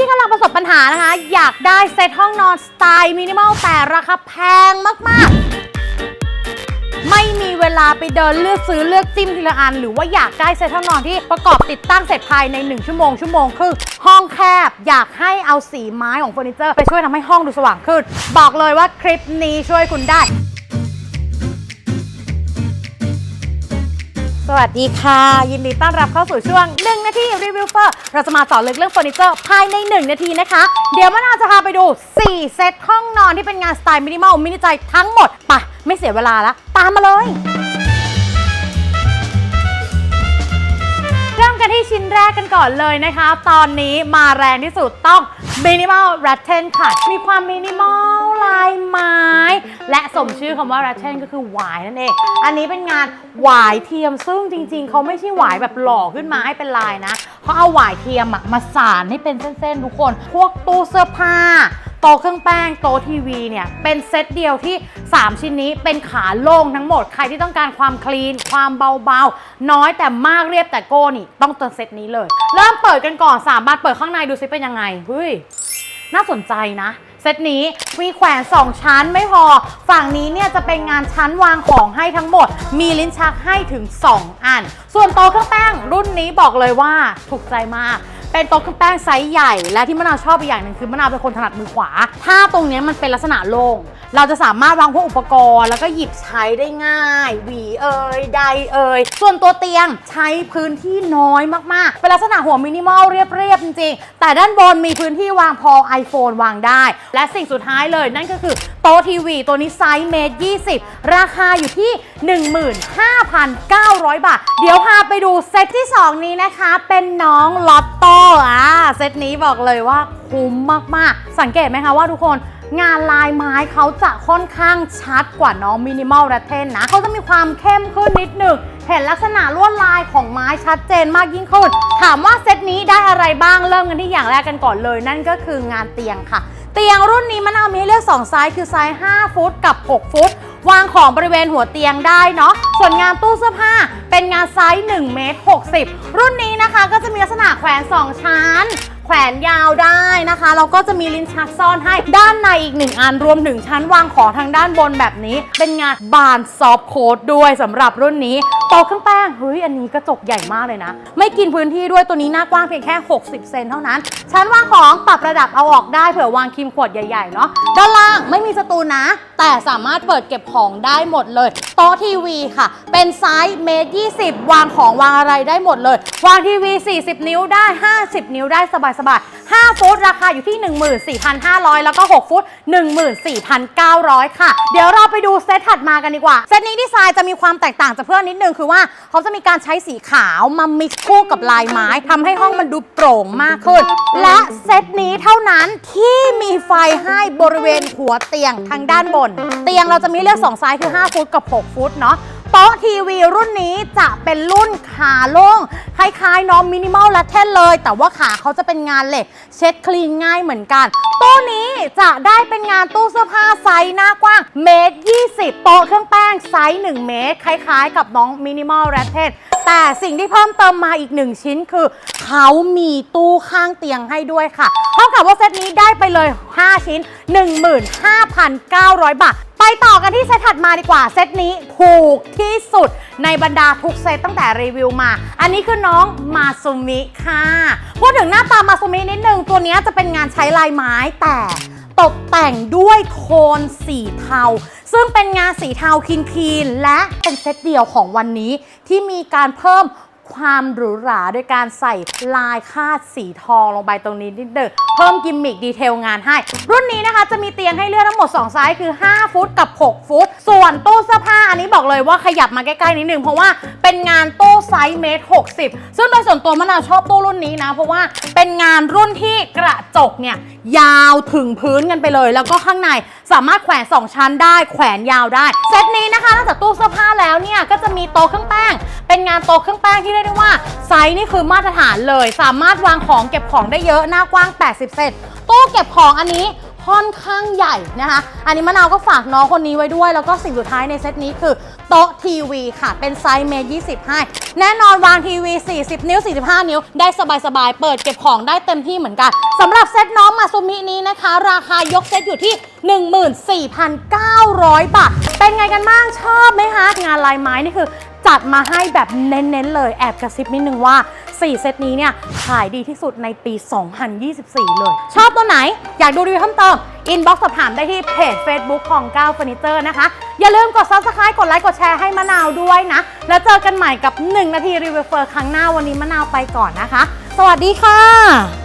ที่กำลังประสบปัญหานะคะ อยากได้เซตห้องนอนสไตล์มินิมอลแต่ราคาแพงมากๆ ไม่มีเวลาไปเดินเลือกซื้อเลือกจิ้มทีละอัน หรือว่าอยากได้เซตห้องนอนที่ประกอบติดตั้งเสร็จภายใน 1 ชั่วโมงชั่วโมงครึ่งห้องแคบ อยากให้เอาสีไม้ของเฟอร์นิเจอร์ไปช่วยทำให้ห้องดูสว่างขึ้น บอกเลยว่าคลิปนี้ช่วยคุณได้ วัสดีค่ะ ยินดีต้อนรับเข้าสู่ช่วง 1 นาทีรีวิวเฟอร์เราจะมาต่อลึกเรื่องเฟอร์นิเจอร์ภายใน 1 นาทีนะคะ เดี๋ยวมะนาวจะพาไปดู 4 เซตห้องนอนที่เป็นงานสไตล์มินิมอลมินิใจทั้งหมดไปะไม่เสียเวลาล้วตามมาเลยเริ่มกันที่ชิ้นแรกกันก่อนเลยนะคะ ตอนนี้มาแรงที่สุดต้อง มินิมอลรัตเทนค่ะ มีความมินิมอลลายไม้ และสมชื่อคำว่ารัตเทนก็คือหวายนั่นเอง อันนี้เป็นงานหวายเทียมซึ่งจริง ๆ เขาไม่ใช่หวายแบบหล่อขึ้นมาให้เป็นลายนะเขาเอาหวายเทียมมาสานให้เป็นเส้นๆทุกคน พวกตู้เสื้อผ้า โต๊ะเครื่องแป้งโต๊ะทีวีเนี่ยเป็นเซตเดียวที่ 3 ชิ้นนี้เป็นขาโล่งทั้งหมดใครที่ต้องการความคลีน ความเบาๆ น้อยแต่มากเรียบแต่โก้นี่ ต้องเติมเซตนี้เลย เริ่มเปิดกันก่อน3บานเปิดข้างในดูซิเป็นยังไงเฮ้ยน่าสนใจนะเซตนี้มีแขวน 2 ชั้นไม่พอ ฝั่งนี้เนี่ยจะเป็นงานชั้นวางของให้ทั้งหมด มีลิ้นชักให้ถึง 2 อัน ส่วนโต๊ะเครื่องแป้งรุ่นนี้บอกเลยว่าถูกใจมาก เป็นโต๊ะเครื่องแป้งไซส์ใหญ่ และที่มะนาวชอบอีกอย่างหนึ่งคือมะนาวเป็นคนถนัดมือขวา ถ้าตรงนี้มันเป็นลักษณะโล่งเราจะสามารถวางพวกอุปกรณ์ แล้วก็หยิบใช้ได้ง่าย หวีเอ่ยใดเอ่ยส่วนตัวเตียงใช้พื้นที่น้อยมากๆ เป็นลักษณะหัวมินิมอลเรียบๆจริงๆ แต่ด้านบนมีพื้นที่วางพอ iPhone วางได้ และสิ่งสุดท้ายเลยนั่นก็คือโต๊ะทีวีตัวนี้ไซส์เมตร20 ราคาอยู่ที่ 15,900 บาท เดี๋ยวพาไปดูเซตที่ 2 นี้นะคะ เป็นน้องลอตโต้อ่าเซตนี้บอกเลยว่าคุ้มมากๆ สังเกตไหมคะว่าทุกคนงานลายไม้เขาจะค่อนข้างชัดกว่าน้องมินิมอล r ร t เทนนะเขาจะมีความเข้มขึ้นนิดหนึ่งเห็นลักษณะลวดลายของไม้ชัดเจนมากยิ่งขึ้น ถามว่าเซตนี้ได้อะไรบ้างเริ่มกันที่อย่างแรกกันก่อนเลย นั่นก็คืองานเตียงค่ะ เตียงรุ่นนี้มะนเอามีให้เลือก 2 ไซส์คือไซส์ 5 ฟุตกับ 6 ฟุต วางของบริเวณหัวเตียงได้เนาะส่วนงานตู้เสื้อผ้าเป็นงานไซส์1เมตร60 รุ่นนี้นะคะก็จะมีลักษณะแขวน 2 ชั้น แขวนยาวได้นะคะแล้วก็จะมีลิ้นชักซ่อนให้ด้านในอีกหนึ่งอันรวมถึงชั้นวางของทางด้านบนแบบนี้ เป็นงานบานซอฟโคดด้วยสำหรับรุ่นนี้โต๊ะเครื่องแป้งเฮ้ยอันนี้กระจกใหญ่มากเลยนะ ไม่กินพื้นที่ด้วยตัวนี้หน้ากว้างเพียงแค่ 60 เซนเท่านั้น ชั้นวางของปรับระดับเอาออกได้เผื่อวางครีมขวดใหญ่ๆเนาะด้านล่างไม่มีสตูนะ แต่สามารถเปิดเก็บของได้หมดเลยโต๊ะทีวีค่ะ เป็นไซส์เมตร20วางของวางอะไรได้หมดเลย วางทีวี 40 นิ้วได้ 50 นิ้วได้สบายๆ5ฟุตราคาอยู่ที่ 14,500 แล้วก็ 6 ฟุต 14,900 ค่ะ เดี๋ยวเราไปดูเซตถัดมากันดีกว่า เซตนี้ดีไซน์จะมีความแตกต่างจากเพื่อนนิดนึงคือว่าเขาจะมีการใช้สีขาวมามิกซ์คู่กับลายไม้ทำให้ห้องมันดูโปร่งมากขึ้น และเซตนี้เท่านั้นที่มีไฟให้บริเวณหัวเตียงทางด้านบน เตียงเราจะมีเลือก2ไซส์คือ 5 ฟุตกับ 6 ฟุตเนาะ โต๊ะทีวีรุ่นนี้จะเป็นรุ่นขาโล่งคล้ายๆน้องมินิมอลลัตเทนเลย แต่ว่าขาเขาจะเป็นงานเหล็ก เช็ดคลีนง่ายเหมือนกัน ตู้นี้จะได้เป็นงานตู้เสื้อผ้าไซส์หน้ากว้างเมตร20 โต๊ะเครื่องแป้งไซส์1เมตร คล้ายๆ กับน้องมินิมอลลัตเทนแต่สิ่งที่เพิ่มเติมมาอีกหนึ่งชิ้นคือ เขามีตู้ข้างเตียงให้ด้วยค่ะเท่ากับว่าเซตนี้ได้ไปเลย 5 ชิ้น 15,900 บาท ไปต่อกันที่เซตถัดมาดีกว่า เซตนี้ถูกที่สุดในบรรดาทุกเซตตั้งแต่รีวิวมา อันนี้คือน้องมาซุมิค่ะ พูดถึงหน้าตามาซุมินิดนึง ตัวนี้จะเป็นงานใช้ลายไม้แต่ตกแต่งด้วยโทนสีเทา ซึ่งเป็นงานสีเทาคินคีนและเป็นเซตเดียวของวันนี้ที่มีการเพิ่มความหรูหราโดยการใส่ลายคาดสีทองลงไปตรงนี้นิดหนึ่งเพิ่มกิมมิคดีเทลงานให้ รุ่นนี้นะคะจะ มีเตียงให้เลือกทั้งหมด 2 ไซส์คือ 5 ฟุตกับ 6 ฟุต ส่วนตู้เสื้อผ้าอันนี้บอกเลยว่าขยับมาใกล้ๆนิดนึงเพราะว่าเป็นงานตู้ไซส์เมตร60 ซึ่งโดยส่วนตัวมะนาวชอบตู้รุ่นนี้นะ เพราะว่าเป็นงานรุ่นที่กระจกเนี่ยยาวถึงพื้นกันไปเลย แล้วก็ข้างในสามารถแขวน 2 ชั้นได้ แขวนยาวได้ เซตนี้นะคะนอกจากตู้เสื้อผ้าแล้วเนี่ยก็จะมีโต๊ะเครื่องแป้ง เป็นงานโต๊ะเครื่องแป้งที่เรียกได้ว่าไซส์นี่คือมาตรฐานเลย สามารถวางของเก็บของได้เยอะหน้ากว้าง 80 เซนตู้เก็บของอันนี้ ค่อนข้างใหญ่นะคะ อันนี้มะนาวก็ฝากน้องคนนี้ไว้ด้วย แล้วก็สิ่งสุดท้ายในเซตนี้คือโต๊ะทีวีค่ะ เป็นไซส์เมตร20 ให้ แน่นอนวางทีวี 40 นิ้ว 45 นิ้ว ได้สบายๆ เปิดเก็บของได้เต็มที่เหมือนกัน สำหรับเซตน้องมาซูมินี้นะคะ ราคายกเซตอยู่ที่ 14,900 บาท เป็นไงกันบ้าง ชอบไหมคะ งานลายไม้นี่คือจัดมาให้แบบเน้นๆเลย แอบกระซิบนิดนึงว่า 4 เซตนี้เนี่ยขายดีที่สุดในปี 2024 เลย ชอบตัวไหน อยากดูรีวิวเพิ่มเติม อินบ็อกซ์สอบถามได้ที่เพจ Facebook ของก้าวเฟอร์นิเจอร์นะคะ อย่าลืมกด Subscribe กดไลค์กดแชร์ให้มะนาวด้วยนะ แล้วเจอกันใหม่กับ 1 นาทีรีวิวเฟอร์ครั้งหน้าวันนี้มะนาวไปก่อนนะคะ สวัสดีค่ะ